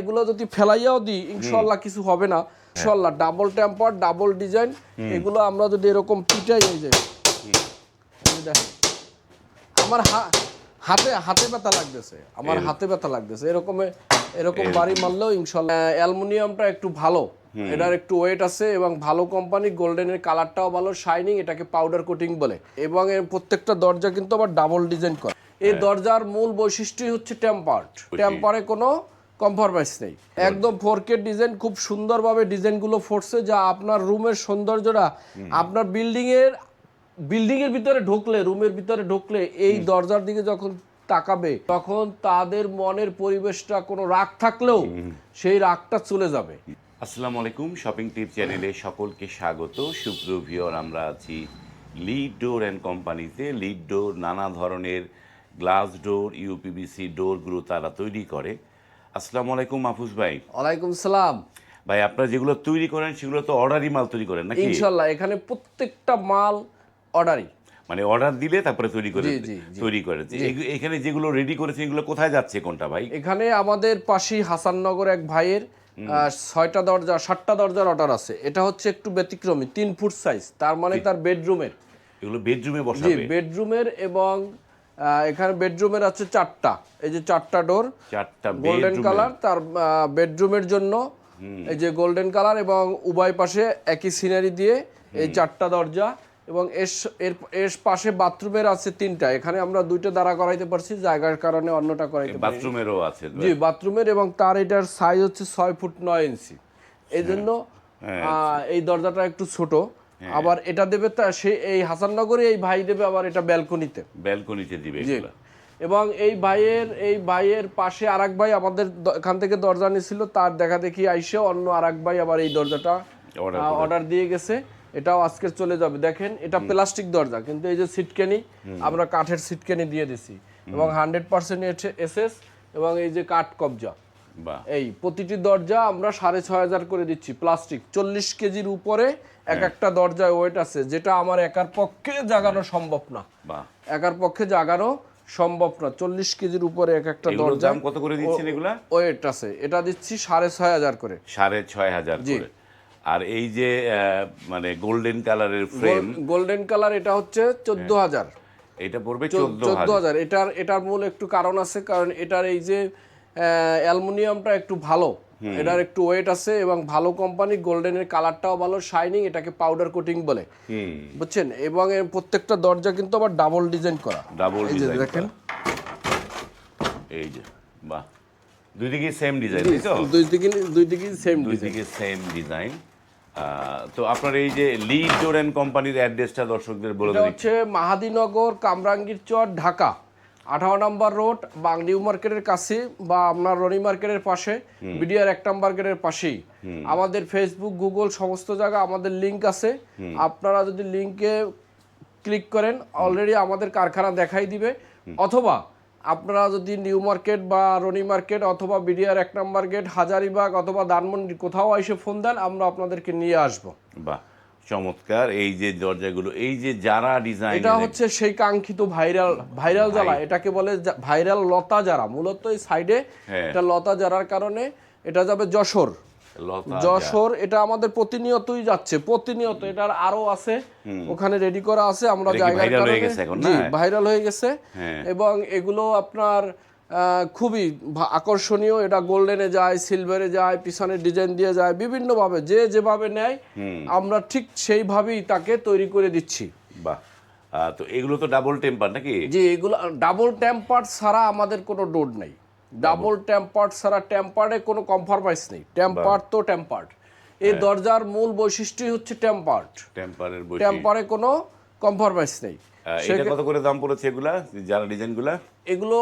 এগুলো যদি ফেলাইয়াও দিই ইনশাল্লাহ কিছু হবে না। ইনশাল্লাহ ডাবল টেম্পার ডাবল ডিজাইন এগুলো আমরা যদি এরকম পিটাই এই যে এই দেখেন। আমার হাতে হাতে ব্যথা লাগতেছে আমার হাতে ব্যথা লাগতেছে এরকম এরকম বাড়ি মারলেও ইনশাল্লাহ অ্যালুমিনিয়ামটা একটু ভালো এটার একটু ওয়েট আছে এবং ভালো কোম্পানি গোল্ডেনের কালারটাও ভালো শাইনিং এটাকে পাউডার কোটিং বলে। এবং এর প্রত্যেকটা দরজা কিন্তু আবার ডাবল ডিজাইন করে। এই দরজার মূল বৈশিষ্ট্যই হচ্ছে টেম্পার্ড টেম্পারে কোনো কম্প্রোমাইজ নেই। একদম ফোর কে ডিজাইন খুব সুন্দরভাবে ডিজাইনগুলো ফুটছে যা আপনার রুমের সৌন্দর্যটা আপনার বিল্ডিং এর বিল্ডিং এর ভিতরে ঢুকলে রুমের ভিতরে ঢুকলে এই দরজার দিকে যখন তাকাবে তখন তাদের মনের পরিবেশটা কোনো রাগ থাকলেও সেই রাগটা চলে যাবে। আসসালামু আলাইকুম শপিং টিপ চ্যানেলে সকলকে স্বাগত। সুপ্রভিয়র আমরা আছি লিড ডোর অ্যান্ড কোম্পানিতে লিড ডোর নানা ধরনের গ্লাস ডোর ইউপিবিসি ডোরগুলো তারা তৈরি করে। আসসালামু আলাইকুম মাহফুজ ভাই। ওয়ালাইকুম সালাম। ভাই আপনারা যেগুলো তৈরি করেন সেগুলো তো অর্ডারই মাল তৈরি করেন নাকি? ইনশাল্লাহ এখানে প্রত্যেকটা মাল অর্ডারই। মানে অর্ডার দিলে তারপরে তৈরি করে। তৈরি করে। এখানে যেগুলো রেডি করেছে এগুলো কোথায় যাচ্ছে কোনটা ভাই? এখানে আমাদের পাশেই হাসাননগর এক ভাইয়ের ছয়টা দরজা সাতটা দরজার অর্ডার আছে। এটা হচ্ছে একটু ব্যতিক্রমী তিন ফুট সাইজ তার মানে তার বেডরুমের এগুলো বেডরুমে বসাবে। বেডরুমের এবং এখানে বেডরুমের আছে চারটা। এই যে চারটা ডোর চারটা গোল্ডেন কালার তার বেডরুমের জন্য এই যে গোল্ডেন কালার এবং উভয় পাশে একই সিনারি দিয়ে এই চারটা দরজা এবং এর এর পাশে বাথরুমের আছে তিনটা। এখানে আমরা দুইটা দাঁড়া করাইতে পারছি জায়গার কারণে অন্যটা করাইতে পারি বাথরুমেরও আছে। জি বাথরুমের এবং তার এটার সাইজ হচ্ছে ছয় ফুট নয় ইঞ্চি এই জন্য আহ, এই দরজাটা একটু ছোট। আবার এটা দেবে তা সে এই হাসাননগরে এই ভাই দেবে আবার এটা ব্যালকনিতে। ব্যালকনিতে দিবে এবং এই ভাইয়ের এই ভাইয়ের পাশে আরেক ভাই আমাদের এখান থেকে দরজা নিয়েছিল তার দেখা দেখি আইসে অন্য আরেক ভাই আবার এই দরজাটা অর্ডার দিয়ে গেছে। এটাও আজকে চলে যাবে। দেখেন এটা প্লাস্টিক দরজা কিন্তু এই যে সিটকেনি আমরা কাঠের সিটকেনি দিয়ে দিছি। এবং হান্ড্রেড পার্সেন্ট এসএস এবং এই যে কাঠ কবজা। এই প্রতিটি দরজা আমরা সাড়ে ছয় হাজার করে দিচ্ছি প্লাস্টিক। চল্লিশ কেজির উপরে এক একটা দরজায় ওয়েট আছে যেটা আমার একার পক্ষে জাগানো সম্ভব না। একার পক্ষে জাগানো সম্ভব না। চল্লিশ কেজির উপরে এক একটা দরজা কত করে দিচ্ছেন এগুলা? ওয়েট আছে। এটা দিচ্ছি সাড়ে ছয় হাজার করে। সাড়ে ছয় হাজার জি। করে। আর এই যে মানে গোল্ডেন কালারের ফ্রেম। গোল্ডেন কালার এটা হচ্ছে চোদ্দ হাজার। এটা পড়বে চোদ্দ হাজার। এটার এটার মূল একটু কারণ আছে কারণ এটার এই যে অ্যালুমিনিয়ামটা একটু ভালো। এটার একটু ওয়েট আছে এবং ভালো কোম্পানি গোল্ডেনের কালারটাও ভালো শাইনিং এটাকে পাউডার কোটিং বলে। বুঝছেন? এবং এর প্রত্যেকটা দরজা কিন্তু আবার ডাবল ডিজাইন করা। ডাবল ডিজাইন দেখেন। এই যে বাহ। দুই দিকে সেম ডিজাইন তাই তো? দুই দিকে দুই দিকে সেম দুই দিকে সেম ডিজাইন তো আপনার এই যে লিড ডোর অ্যান্ড কোম্পানির অ্যাড্রেসটা দর্শকদের বলে দিন হচ্ছে মাহাদিনগর কামরাঙ্গীর চর ঢাকা। আঠারো নম্বর রোড বাং নিউ মার্কেটের কাছে বা আপনার রনি মার্কেটের পাশে বিডিআর এক নম্বর গেটের পাশেই। আমাদের ফেসবুক গুগল সমস্ত জায়গা আমাদের লিংক আছে। আপনারা যদি লিঙ্কে ক্লিক করেন অলরেডি আমাদের কারখানা দেখাই দিবে। অথবা আপনারা যদি নিউ মার্কেট বা রনি মার্কেট অথবা বিডিআর এক নম্বর গেট হাজারিবাগ অথবা দানমন্ডি কোথাও এসে ফোন দেন আমরা আপনাদেরকে নিয়ে আসব। বাহ। চমৎকার। এই যে দরজাগুলো এই যে যারা ডিজাইন এটা হচ্ছে সেই কাঙ্ক্ষিত ভাইরাল ভাইরাল জ্বালা। এটাকে বলে ভাইরাল লতা যারা মূলত এই সাইডে হ্যাঁ। এটা লতা যারার কারণে এটা যাবে যশোর। যশোর এটা আমাদের প্রতিনিয়তই যাচ্ছে। প্রতিনিয়ত এটার আরও আছে। ওখানে রেডি করা আছে। আমরা এটা কি জায়গার viral কারণে গেছে এখন, জি না? ভাইরাল হয়ে গেছে। হ্যাঁ। এবং এগুলো আপনার খুবই আকর্ষণীয়। এটা গোল্ডেনে যায় সিলভারে যায় পিছনের ডিজাইন দিয়ে যায় বিভিন্নভাবে যে যেভাবে নেয় আমরা ঠিক সেইভাবেই তাকে তৈরি করে দিচ্ছি। বাহ। তো এগুলো তো ডাবল টেম্পার নাকি? যে এগুলো ডাবল টেম্পার ছাড়া আমাদের কোনো ডোর নেই। ডাবল টেম্পার ছাড়া টেম্পারে কোনো কম্প্রোমাইজ নেই। টেম্পার তো টেম্পার্ড এই দরজার মূল বৈশিষ্ট্যই হচ্ছে টেম্পার্ড টেম্পারের টেম্পারে কোনো কম্প্রোমাইজ নেই। এটা কত করে দাম পড়েছে এগুলা? যারা ডিজাইনগুলা এগুলো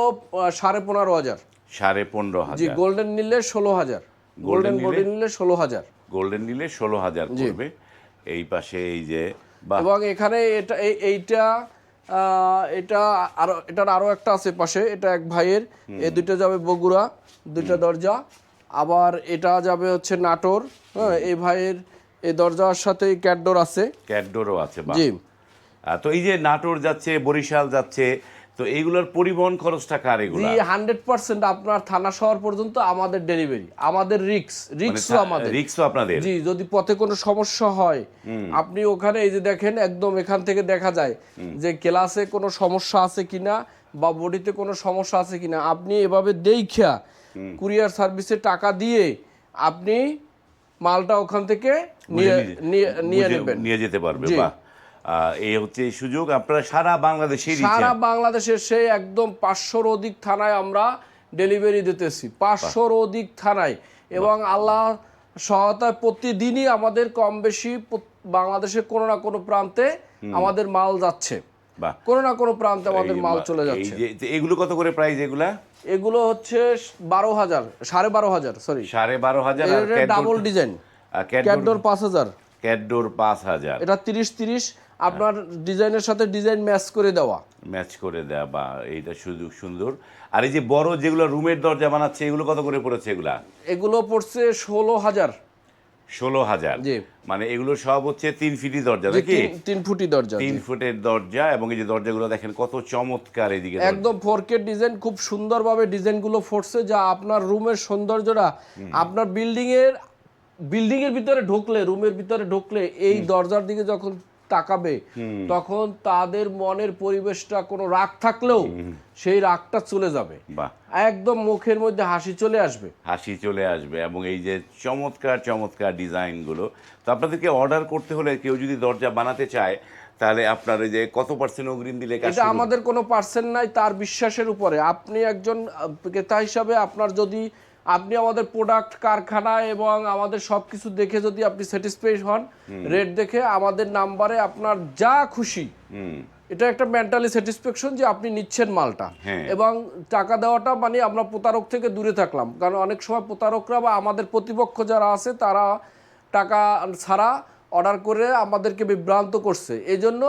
সাড়ে পনেরো হাজার। সাড়ে পনেরো জি গোল্ডেন নিলে ষোলো হাজার। গোল্ডেন বডি নিলে ষোলো হাজার। গোল্ডেন নিলে ষোলো হাজার পড়বে। এই পাশে এই যে এবং এখানে এটা এইটা এটা আরও এটার আরও একটা আছে পাশে। এটা এক ভাইয়ের। এই দুইটা যাবে বগুড়া দুইটা দরজা। আবার এটা যাবে হচ্ছে নাটোর। হ্যাঁ এই ভাইয়ের এই দরজার সাথে ক্যাটডোর আছে। ক্যাটডোরও আছে জি। তো এই যে নাটোর যাচ্ছে বরিশাল যাচ্ছে তো এইগুলোর পরিবহন খরচটা কার এগুলা? হান্ড্রেড পার্সেন্ট আপনার থানা শহর পর্যন্ত আমাদের ডেলিভারি আমাদের রিক্স রিক্সও আমাদের। রিক্সও আপনাদের? জি যদি পথে কোনো সমস্যা হয় আপনি ওখানে এই যে দেখেন একদম এখান থেকে দেখা যায় যে ক্লাসে কোনো সমস্যা আছে কিনা বা বডিতে কোনো সমস্যা আছে কিনা আপনি এভাবে দেখা কুরিয়ার সার্ভিসে টাকা দিয়ে আপনি মালটা ওখান থেকে নিয়ে নিয়ে- নেবেন। নিয়ে যেতে পারবে। বাহ। এই হচ্ছে সুযোগ। আপনারা সারা বাংলাদেশে সারা বাংলাদেশের সেই একদম পাঁচশোর অধিক থানায় আমরা ডেলিভারি দিতেছি। পাঁচশোর অধিক থানায়। এবং আল্লাহ সহায়তায় প্রতিদিনই আমাদের কম বেশি বাংলাদেশের কোনো না কোনো প্রান্তে আমাদের মাল যাচ্ছে। কোনো না কোনো প্রান্তে আমাদের মাল চলে যাচ্ছে। এগুলো কত করে প্রাইস এগুলা? এগুলো হচ্ছে বারো হাজার সাড়ে বারো হাজার সরি সাড়ে বারো হাজার ডাবল ডিজাইন ক্যাটডোর পাঁচ হাজার। ক্যাটডোর পাঁচ হাজার। এটা তিরিশ তিরিশ আপনার ডিজাইনের সাথে ডিজাইন ম্যাচ করে দেওয়া। ম্যাচ করে দেওয়া বা এইটা সুযোগ সুন্দর। আর এই যে বড় যেগুলো রুমের দরজা বানাচ্ছে এগুলো কত করে পড়েছে এগুলা? এগুলো পড়ছে ষোলো হাজার। ষোলো হাজার। মানে এগুলো সব হচ্ছে তিন ফিটি দরজা নাকি? তিন- ফুটি দরজা তিন ফুটের দরজা এবং এই যে দরজাগুলো দেখেন কত চমৎকার এদিকে একদম ফোরকে ডিজাইন খুব সুন্দরভাবে ডিজাইনগুলো ফুটছে যা আপনার রুমের সৌন্দর্যটা আপনার বিল্ডিং এর বিল্ডিং এর ভিতরে ঢুকলে রুমের ভিতরে ঢুকলে এই দরজার দিকে যখন তাকাবে তখন তাদের মনের পরিবেশটা কোনো রাগ থাকলেও সেই রাগটা চলে যাবে। একদম মুখের মধ্যে হাসি চলে আসবে। হাসি চলে আসবে এবং এই যে চমৎকার চমৎকার ডিজাইনগুলো তো আপনাদেরকে অর্ডার করতে হলে কেউ যদি দরজা বানাতে চায় তাহলে আপনার ওই যে কত পার্সেন্ট অগ্রিম দিলে এটা আমাদের কোনো পার্সেন্ট নাই তার বিশ্বাসের উপরে। আপনি একজন ক্রেতা হিসাবে আপনার যদি আপনি আমাদের প্রোডাক্ট কারখানা এবং আমাদের সব কিছু দেখে যদি আপনি স্যাটিসফাই হন রেট দেখে আমাদের নাম্বারে আপনার যা খুশি এটা একটা মেন্টালি স্যাটিসফ্যাকশন যে আপনি নিচ্ছেন মালটা। হ্যাঁ। এবং টাকা দেওয়াটা মানে আমরা প্রতারক থেকে দূরে থাকলাম। কারণ অনেক সময় প্রতারকরা বা আমাদের প্রতিপক্ষ যারা আছে তারা টাকা ছাড়া অর্ডার করে আমাদেরকে বিভ্রান্ত করছে। এজন্য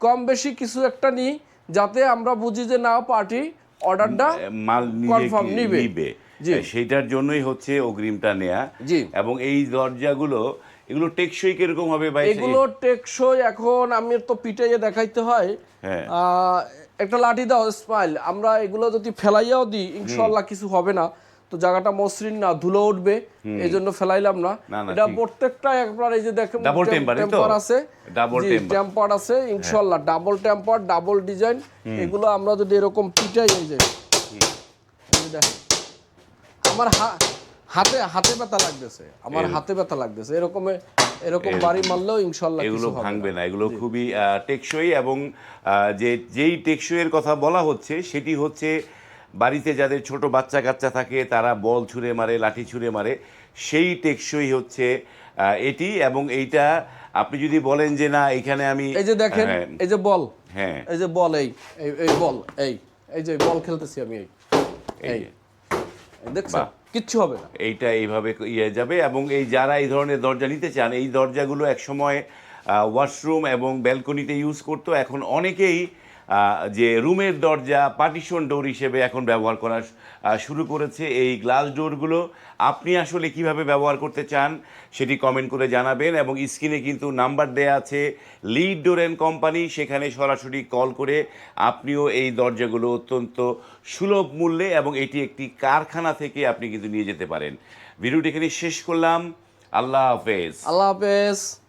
কম বেশি কিছু একটা নিই যাতে আমরা বুঝি যে না পার্টি অর্ডারটা মাল কনফার্ম নিবে। সেইটার জন্যই হচ্ছে অগ্রিমটা নেয়া। এবং এই দরজাগুলো এগুলো টেকসই কীরকম হবে ভাই এগুলো টেকসই এখন আমি তো পিটাইয়ে দেখাইতে হয়। হ্যাঁ। একটা লাঠি দাও স্মাইল আমরা এগুলো যদি ফেলাইয়াও দিই ইনশাল্লাহ কিছু হবে না। তো জায়গাটা মসৃণ না ধুলো উঠবে এই জন্য ফেলাইলাম না এটা প্রত্যেকটা একবার এই যে দেখেন তো? টেম্পার আছে। হ্যাঁ। টেম্পার আছে ইনশাল্লাহ ডাবল টেম্পার ডাবল ডিজাইন এগুলো আমরা যদি এরকম পিটাই এই যে দেখেন আমার হাতে হাতে ব্যথা লাগতেছে আমার হাতে ব্যথা লাগতেছে এরকম এরকম বাড়ি মারলেও ইনশাল্লাহ এগুলো। ভাঙবে না এগুলো খুবই টেকসই এবং যে যেই টেকসইয়ের কথা বলা হচ্ছে সেটি হচ্ছে বাড়িতে যাদের ছোট বাচ্চা কাচ্চা থাকে তারা বল ছুঁড়ে মারে লাঠি ছুঁড়ে মারে সেই টেকসই হচ্ছে এটি এবং এইটা আপনি যদি বলেন যে না এখানে আমি এই যে দেখেন হ্যাঁ, এই যে বল হ্যাঁ। এই যে বল এই এই- বল এই এই যে বল খেলতেছি আমি এই এই। দেখছ। কিচ্ছু হবে না। এইটা এইভাবে ইয়ে যাবে এবং এই যারা এই ধরনের দরজা নিতে চান এই দরজাগুলো একসময় ওয়াশরুম এবং ব্যালকনিতে ইউজ করতো এখন অনেকেই যে রুমের দরজা পার্টিশন ডোর হিসেবে এখন ব্যবহার করা শুরু করেছে এই গ্লাস ডোরগুলো। আপনি আসলে কীভাবে ব্যবহার করতে চান সেটি কমেন্ট করে জানাবেন এবং স্ক্রিনে কিন্তু নাম্বার দেয়া আছে লিড ডোর অ্যান্ড কোম্পানি। সেখানে সরাসরি কল করে আপনিও এই দরজাগুলো অত্যন্ত সুলভ মূল্যে এবং এটি একটি কারখানা থেকে আপনি কিন্তু নিয়ে যেতে পারেন। ভিডিওটি এখানে শেষ করলাম। আল্লাহ হাফেজ। আল্লাহ হাফেজ।